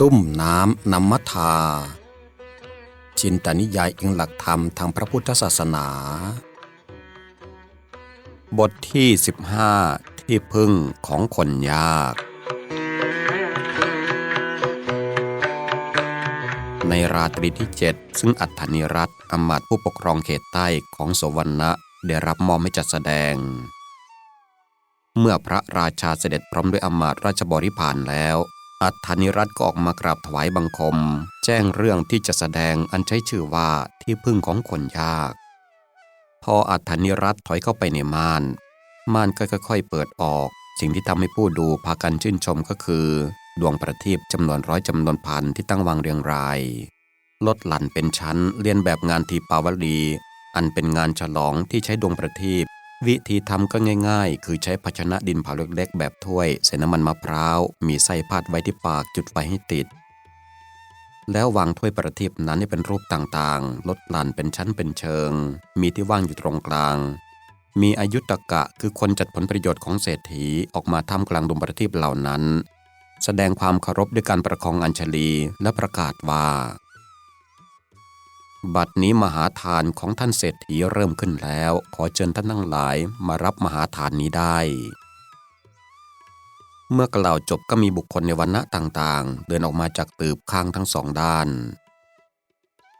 ลุ่มน้ำนำมัทาจินตนิยายอิงหลักธรรมทางพระพุทธศาสนา บทที่ 15 ที่พึ่งของคนยาก ในราตรีที่ 7 ซึ่งอัฏฐนิรัตอำมาตผู้ปกครองเขตใต้ของโสวรรณะได้รับมอบให้จัดแสดง เมื่อพระราชาเสด็จพร้อมด้วยอำมาตราชบริพารแล้ว อัฏฐนิรัตก็ออกมากราบถวายบังคม แจ้งเรื่องที่จะแสดงอันใช้ชื่อว่าที่พึ่งของคนยาก พออัฏฐนิรัตถอยเข้าไปในม่าน ม่านก็ค่อย ๆ เปิดออก สิ่งที่ทำให้ผู้ดูพากันชื่นชมก็คือ ดวงประทีปจำนวนร้อยจำนวนพันที่ตั้งวางเรียงราย ลดหลั่นเป็นชั้นเรียนแบบงานทีปาวลี อันเป็นงานฉลองที่ใช้ดวงประทีปวิธีทำก็ง่ายๆ คือใช้ภาชนะดินเผาเล็กๆ แบบถ้วยใส่น้ำมันมะพร้าว มีไส้พาดไว้ที่ปากจุดไฟให้ติด แล้ววางถ้วยประทีปนั้นให้เป็นรูปต่างๆ ลดหลั่นเป็นชั้นเป็นเชิง มีที่ว่างอยู่ตรงกลาง มีอายุตกะคือคนจัดผลประโยชน์ของเศรษฐีออกมาท่ามกลางดวงประทีปเหล่านั้น แสดงความเคารพด้วยการประคองอัญชลีและประกาศว่า บัดนี้มหาทานของท่านเศรษฐีเริ่มขึ้นแล้ว ขอเชิญท่านทั้งหลายมารับมหาทานนี้ได้ เมื่อกล่าวจบก็มีบุคคลในวันณะต่างๆ เดินออกมาจากตืบข้างทั้งสองด้าน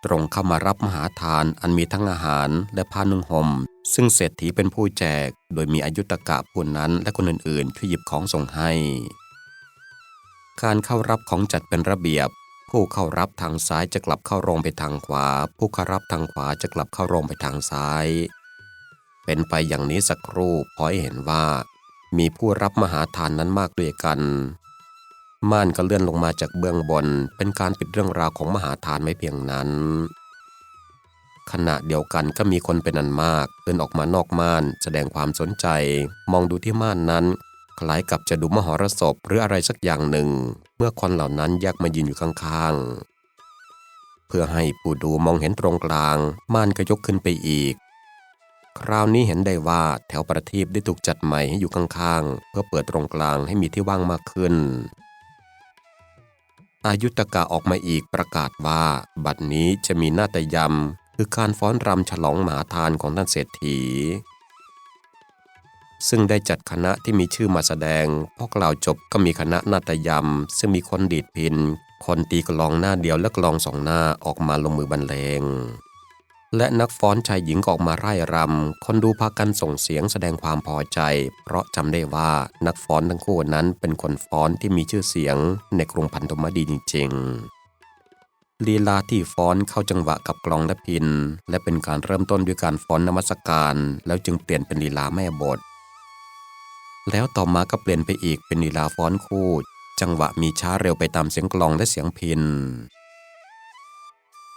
ตรงเข้ามารับมหาทานอันมีทั้งอาหารและผ้านุ่งห่มซึ่งเศรษฐีเป็นผู้แจก โดยมีอายุตกะผู้นั้นและคนอื่นๆช่วยหยิบของส่งให้ การเข้ารับของจัดเป็นระเบียบ ผู้เข้ารับทางซ้ายจะกลับเข้าโรงไปทางขวา ผู้เข้ารับทางขวาจะกลับเข้าโรงไปทางซ้าย เป็นไปอย่างนี้สักครู่พอให้เห็นว่า มีผู้รับมหาทานนั้นมากด้วยกัน ม่านก็เลื่อนลงมาจากเบื้องบน เป็นการปิดเรื่องราวของมหาทานไม่เพียงนั้นขณะเดียวกันก็มีคนเป็นอันมากเดินออกมานอกม่าน แสดงความสนใจ มองดูที่ม่านนั้น คล้ายกับจะดูมหรสพหรืออะไรสักอย่างหนึ่ง เมื่อคนเหล่านั้นแยกมายืนอยู่ข้างๆ เพื่อให้ผู้ดูมองเห็นตรงกลาง ม่านก็ยกขึ้นไปอีก คราวนี้เห็นได้ว่าแถวประทีปได้ถูกจัดใหม่ให้อยู่ข้างๆ เพื่อเปิดตรงกลางให้มีที่ว่างมากขึ้น อายุตกะออกมาอีกประกาศว่า บัดนี้จะมีนาฏยำคือการฟ้อนรำฉลองหมหาทานของท่านเศรษฐี ซึ่งได้จัดคณะที่มีชื่อมาแสดง พอกล่าวจบก็มีคณะนาฏยำซึ่งมีคนดีดพิน คนตีกลองหน้าเดียวและกลองสองหน้าออกมาลงมือบรรเลง และนักฟ้อนชายหญิงก็ออกมาไร่รำ คนดูพากันส่งเสียงแสดงความพอใจ เพราะจำได้ว่านักฟ้อนทั้งคู่นั้นเป็นคนฟ้อนที่มีชื่อเสียงในกรุงพันธมดีจริงๆลีลาที่ฟ้อนเข้าจังหวะกับกลองและพิน และเป็นการเริ่มต้นด้วยการฟ้อนนมัสการ แล้วจึงเปลี่ยนเป็นลีลาแม่บท แล้วต่อมาก็เปลี่ยนไปอีกเป็นลีลาฟ้อนคู่ จังหวะมีช้าเร็วไปตามเสียงกลองและเสียงพิน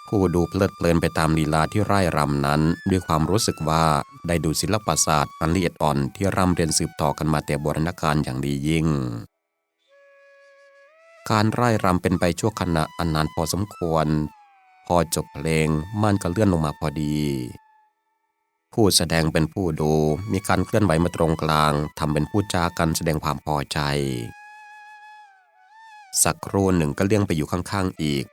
ผู้ดูเพลิดเพลินไปตามลีลาที่ไร่รำนั้น ด้วยความรู้สึกว่าได้ดูศิลปศาสตร์อันละเอียดอ่อนที่ร่ำเรียนสืบต่อกันมาแต่โบราณกาลอย่างดียิ่ง การไร่รำเป็นไปชั่วขณะอันนานพอสมควร พอจบเพลงม่านก็เลื่อนลงมาพอดี ผู้แสดงเป็นผู้ดูมีการเคลื่อนไหวมาตรงกลางทำเป็นผู้จากันแสดงความพอใจ สักครู่หนึ่งก็เลี่ยงไปอยู่ข้างๆอีก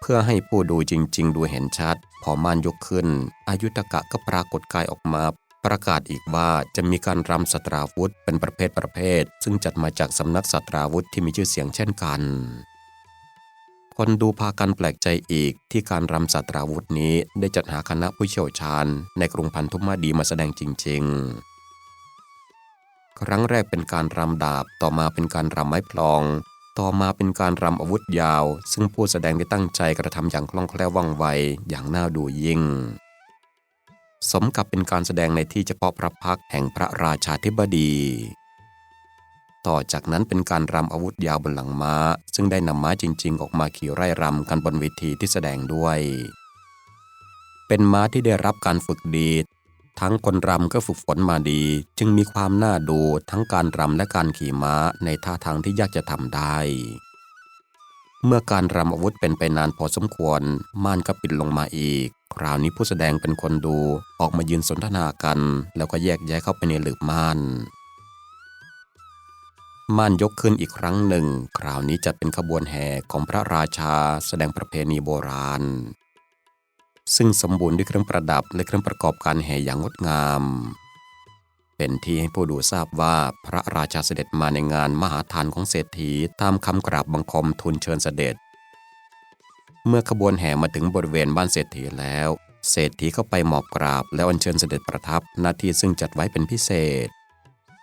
เพื่อให้ผู้ดูจริง ๆ ดูเห็นชัด พอม่านยกขึ้น อายุตกะก็ปรากฏกายออกมา ประกาศอีกว่าจะมีการรำสตราวุธเป็นประเภทประเภท ซึ่งจัดมาจากสำนักสตราวุธที่มีชื่อเสียงเช่นกัน คนดูพากันแปลกใจอีกที่การรำสัตราวุธนี้ได้จัดหาคณะผู้เชี่ยวชาญ ในกรุงพันธุมาดีมาแสดงจริง ๆ ครั้งแรกเป็นการรำดาบต่อมาเป็นการรำไม้พลอง ต่อมาเป็นการรำอาวุธยาว ซึ่งผู้แสดงได้ตั้งใจกระทำอย่างคล่องแคล่วว่องไวอย่างน่าดูยิ่ง สมกับเป็นการแสดงในที่เฉพาะพระพักแห่งพระราชาธิบดี ต่อจากนั้นเป็นการรำอาวุธยาวบนหลังม้า ซึ่งได้นำม้าจริง ๆ ออกมาขี่ไร่รำกันบนเวทีที่แสดงด้วย เป็นม้าที่ได้รับการฝึกดี ทั้งคนรำก็ฝึกฝนมาดี จึงมีความน่าดูทั้งการรำและการขี่ม้าในท่าทางที่ยากจะทำได้ เมื่อการรำอาวุธเป็นไปนานพอสมควร ม่านก็ปิดลงมาอีก คราวนี้ผู้แสดงเป็นคนดูออกมายืนสนทนากัน แล้วก็แยกย้ายเข้าไปในหลืบม่าน ม่านยกขึ้นอีกครั้งหนึ่ง คราวนี้จะเป็นขบวนแห่ของพระราชาแสดงประเพณีโบราณ ซึ่งสมบูรณ์ด้วยเครื่องประดับและเครื่องประกอบการแห่อย่างงดงาม เป็นที่ให้ผู้ดูทราบว่าพระราชาเสด็จมาในงานมหาทานของเศรษฐีตามคำกราบบังคมทูลเชิญเสด็จ เมื่อขบวนแห่มาถึงบริเวณบ้านเศรษฐีแล้ว เศรษฐีเข้าไปหมอบกราบแล้วอัญเชิญเสด็จประทับหน้าที่ซึ่งจัดไว้เป็นพิเศษ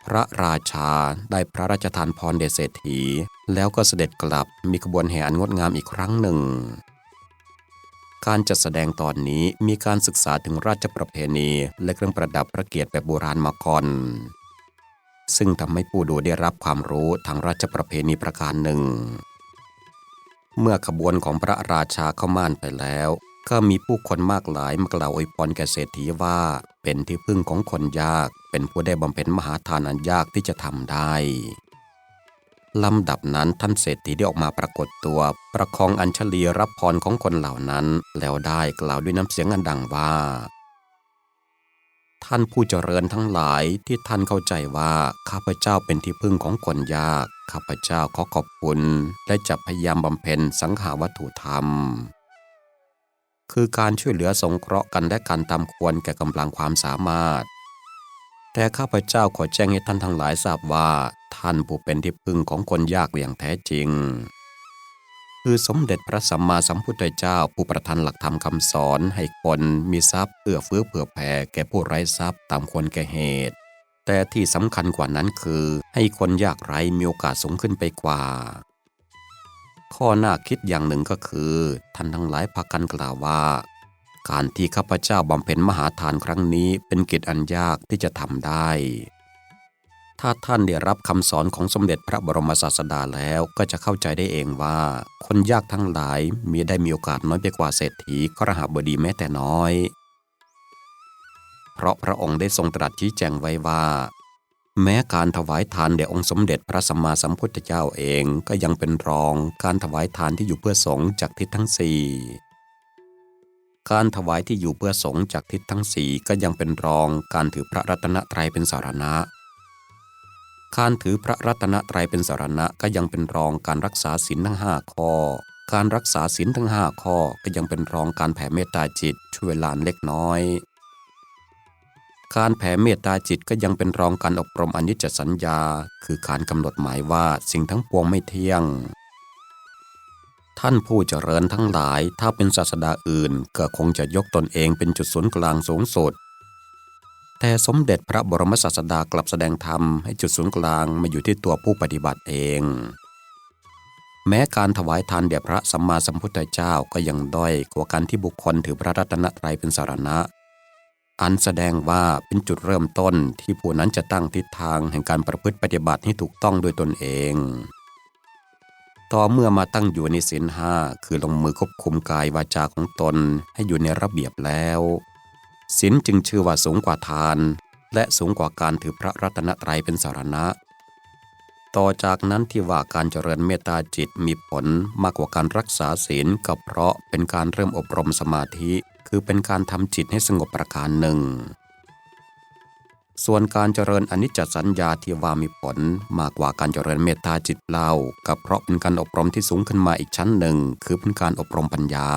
พระราชาได้พระราชทานพรเดชเศรษฐี แล้วก็เสด็จกลับมีขบวนแห่อันงดงามอีกครั้งหนึ่ง การจัดแสดงตอนนี้มีการศึกษาถึงราชประเพณีและเครื่องประดับพระเกียรติแบบโบราณมาก่อนซึ่งทำให้ผู้ดูได้รับความรู้ทางราชประเพณีประการหนึ่ง เมื่อขบวนของพระราชาเข้าม่านไปแล้ว ก็มีผู้คนมากหลายมากล่าวอวยพรแก่เศรษฐีว่าเป็นที่พึ่งของคนยาก เป็นผู้ได้บำเพ็ญมหาทานอันยากที่จะทำได้ลำดับนั้นท่านเศรษฐีได้ออกมาปรากฏตัว ประคองอัญชลีรับพรของคนเหล่านั้น แล้วได้กล่าวด้วยน้ำเสียงอันดังว่า ท่านผู้เจริญทั้งหลายที่ท่านเข้าใจว่าข้าพเจ้าเป็นที่พึ่งของคนยากข้าพเจ้าขอขอบคุณ และจะพยายามบำเพ็ญสังหาวัตถุธรรม คือการช่วยเหลือสงเคราะห์กันและการตามควรแก่กำลังความสามารถ แต่ข้าพเจ้าขอแจ้งให้ท่านทั้งหลายทราบว่าท่านผู้เป็นที่พึ่งของคนยากอย่างแท้จริง คือสมเด็จพระสัมมาสัมพุทธเจ้าผู้ประทานหลักธรรมคำสอนให้คนมีทรัพย์เอื้อเฟื้อเผื่อแผ่แก่ผู้ไร้ทรัพย์ตามควรแก่เหตุ แต่ที่สำคัญกว่านั้นคือให้คนยากไร้มีโอกาสสูงขึ้นไปกว่า ข้อน่าคิดอย่างหนึ่งก็คือ ท่านทั้งหลายพากันกล่าวว่า การที่ข้าพเจ้าบำเพ็ญมหาทานครั้งนี้เป็นกิจอันยากที่จะทำได้ ถ้าท่านได้รับคำสอนของสมเด็จพระบรมศาสดาแล้วก็จะเข้าใจได้เองว่า คนยากทั้งหลายมีได้มีโอกาสน้อยไปกว่าเศรษฐีครหบดีแม้แต่น้อย เพราะพระองค์ได้ทรงตรัสชี้แจงไว้ว่า แม้การถวายทานแด่องค์สมเด็จพระสัมมาสัมพุทธเจ้าเองก็ยังเป็นรองการถวายทานที่อยู่เพื่อสงฆ์จากทิศทั้งสี่ การถวายที่อยู่เพื่อสงฆ์จากทิศทั้งสี่ก็ยังเป็นรองการถือพระรัตนตรัยเป็นสารณะ การถือพระรัตนตรัยเป็นสารณะก็ยังเป็นรองการรักษาศีลทั้งห้าข้อ การรักษาศีลทั้งห้าข้อก็ยังเป็นรองการแผ่เมตตาจิตช่วยลานเล็กน้อย การแผ่เมตตาจิตก็ยังเป็นรองการอบรมอนิจจสัญญา คือการกำหนดหมายว่าสิ่งทั้งปวงไม่เที่ยง ท่านผู้เจริญทั้งหลายถ้าเป็นศาสดาอื่น ก็คงจะยกตนเองเป็นจุดศูนย์กลางสูงสุด แต่สมเด็จพระบรมศาสดากลับแสดงธรรมให้จุดศูนย์กลางมาอยู่ที่ตัวผู้ปฏิบัติเอง แม้การถวายทานแด่พระสัมมาสัมพุทธเจ้าก็ยังด้อยกว่าการที่บุคคลถือพระรัตนตรัยเป็นสารณะ อันแสดงว่าเป็นจุดเริ่มต้นที่ผู้นั้นจะตั้งทิศทางแห่งการประพฤติปฏิบัติให้ถูกต้องโดยตนเอง ต่อเมื่อมาตั้งอยู่ในศีลห้าคือลงมือควบคุมกายวาจาของตนให้อยู่ในระเบียบแล้วศีลจึงชื่อว่าสูงกว่าทาน และสูงกว่าการถือพระรัตนตรัยเป็นสารณะ ต่อจากนั้นที่ว่าการเจริญเมตตาจิตมีผลมากกว่าการรักษาศีลก็เพราะเป็นการเริ่มอบรมสมาธิ คือเป็นการทำจิตให้สงบประการหนึ่ง ส่วนการเจริญอนิจจสัญญาที่ว่ามีผลมากกว่าการเจริญเมตตาจิตเล่าก็เพราะเป็นการอบรมที่สูงขึ้นมาอีกชั้นหนึ่ง คือเป็นการอบรมปัญญา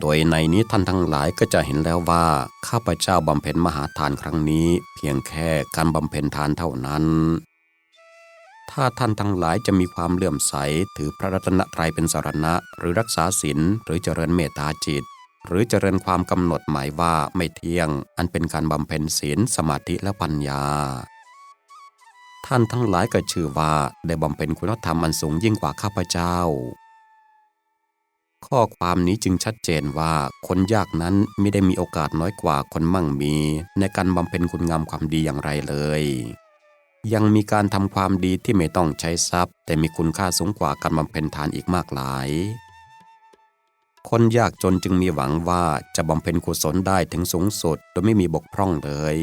โดยในนี้ท่านทั้งหลายก็จะเห็นแล้วว่า ข้าพเจ้าบำเพ็ญมหาทานครั้งนี้ เพียงแค่การบำเพ็ญทานเท่านั้น ถ้าท่านทั้งหลายจะมีความเลื่อมใสถือพระรัตนตรัยเป็นสารณะ หรือรักษาศีลหรือเจริญเมตตาจิต หรือเจริญความกำหนดหมายว่าไม่เที่ยง อันเป็นการบำเพ็ญศีลสมาธิและปัญญา ท่านทั้งหลายก็ชื่อว่าได้บำเพ็ญคุณธรรมอันสูงยิ่งกว่าข้าพเจ้า ข้อความนี้จึงชัดเจนว่าคนยากนั้นไม่ได้มีโอกาสน้อยกว่าคนมั่งมี ในการบำเพ็ญคุณงามความดีอย่างไรเลย ยังมีการทำความดีที่ไม่ต้องใช้ทรัพย์ แต่มีคุณค่าสูงกว่าการบำเพ็ญทานอีกมากหลาย คนยากจนจึงมีหวังว่าจะบำเพ็ญกุศลได้ถึงสูงสุดโดยไม่มีบกพร่องเลย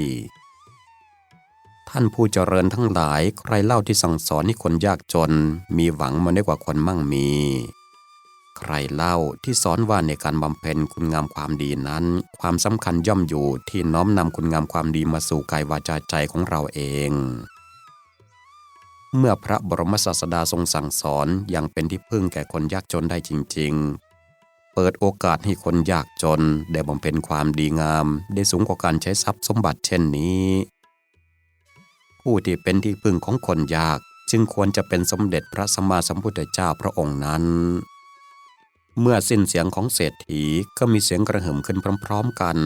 ท่านผู้เจริญทั้งหลายใครเล่าที่สั่งสอนให้คนยากจน มีหวังมาได้กว่าคนมั่งมี ใครเล่าที่สอนว่าในการบำเพ็ญคุณงามความดีนั้น ความสำคัญย่อมอยู่ที่น้อมนำคุณงามความดีมาสู่กายวาจาใจของเราเองเมื่อพระบรมศาสดาทรงสั่งสอนอย่างเป็นที่พึ่งแก่คนยากจนได้จริง ๆ เปิดโอกาสให้คนยากจน ได้บำเพ็ญความดีงาม ได้สูงกว่าการใช้ทรัพย์สมบัติเช่นนี้ ผู้ที่เป็นที่พึ่งของคนยากจึงควรจะเป็นสมเด็จพระสัมมาสัมพุทธเจ้าพระองค์นั้น เมื่อสิ้นเสียงของเศรษฐีก็มีเสียงกระหึ่มขึ้นพร้อมๆกัน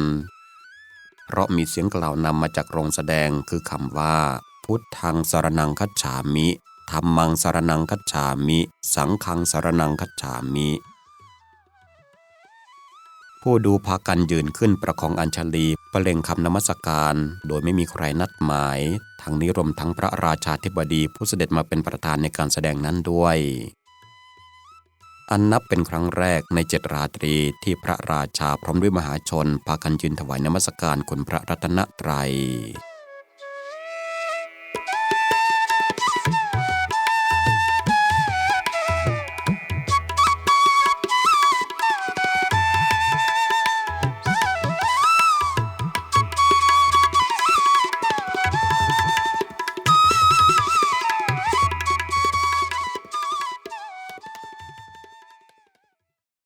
เพราะมีเสียงกล่าวนำมาจากโรงแสดงคือคำว่า พุทธังสารนังคัจฉามิธรรมังสารนังคัจฉามิ สังฆังสารนังคัจฉามิ ผู้ดูพากันยืนขึ้นประคองอัญชลีประเล่งคำนมัสการ โดยไม่มีใครนัดหมาย ทั้งนี้รวมทั้งพระราชาธิบดีผู้เสด็จมาเป็นประธานในการแสดงนั้นด้วย อันนับเป็นครั้งแรกในเจ็ดราตรีที่พระราชาพร้อมด้วยมหาชนพากันยืนถวายนมัสการคุณพระรัตนตรัย